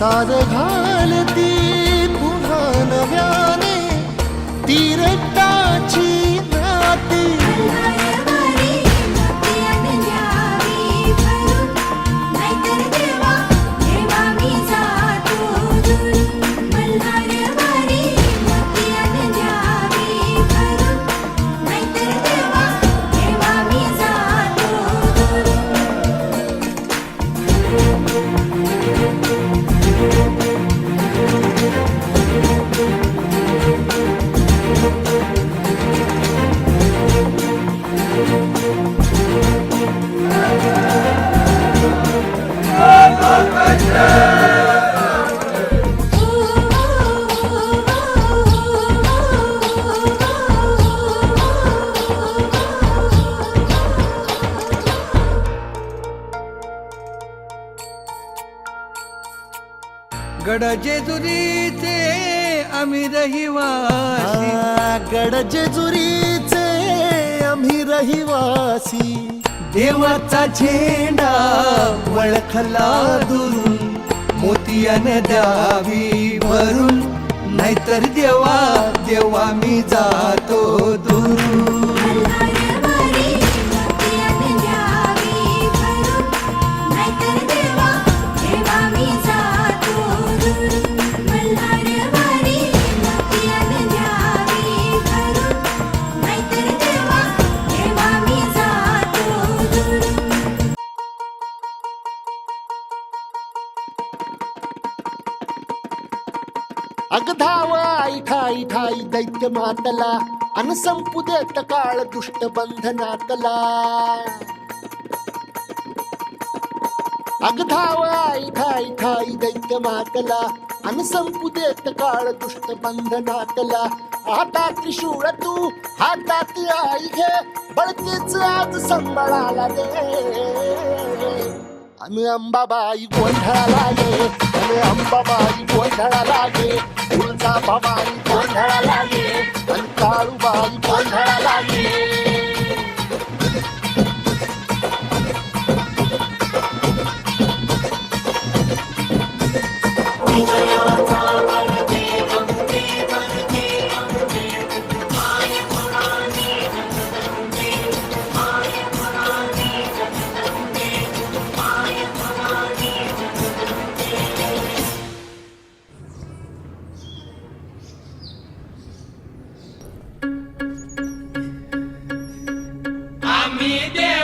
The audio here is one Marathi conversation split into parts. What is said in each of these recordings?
साध घालती पुन्हा नव्याने. तीर गड जेजुरीचे आम्ही रहिवासी. आ, गड जेजुरीचे आम्ही रहिवासी. देवाचा झेंडा वळखला दुरून मोतियाने द्यावी भरून नाहीतर देवा देवा मी जातो दुरून. अग धाव आई ठाई ठाई दैत्य मातला अन संपू देत काळ दुष्ट बंधनातला अग धाव आई ठाई ठाई दैत्य मातला अन संपू देत काळ दुष्ट बंधनातला हातात त्रिशूळ तू हातात आई घे बळतीच आज संबळाला दे. అని అంబాయి గోంధళలాగే అని అంబాయి గోంధళలాగే ఉల్సా బాబాయి గోంధళలాగే అని కాలుబాయి గోంధళలాగే me down.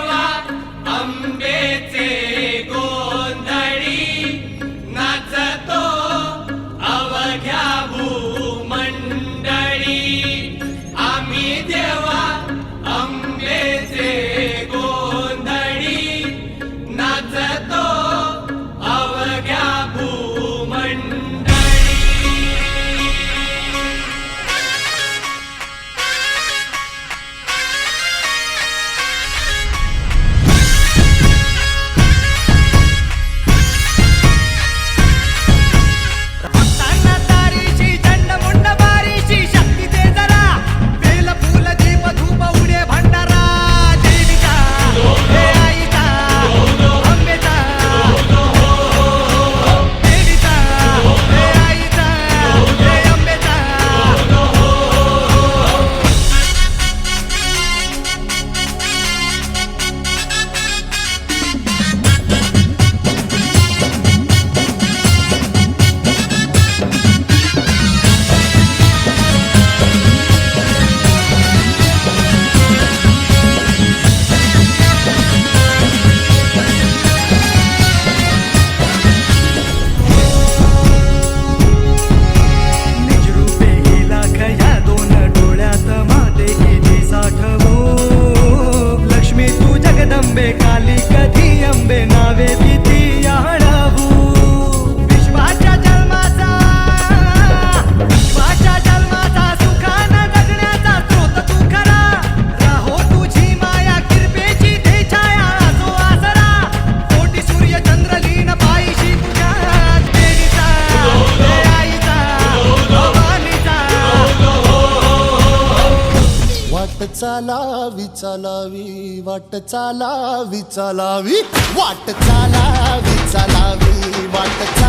चालावी चालावी वाट चालावी चालावी. वाट चालावी चालावी वाट चालावी.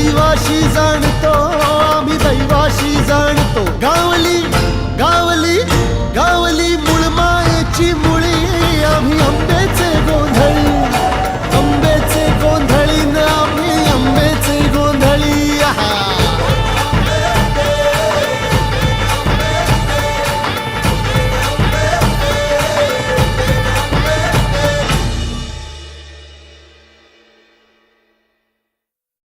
दैवाशी जाणतो आम्ही दैवाशी जाणतो. गावली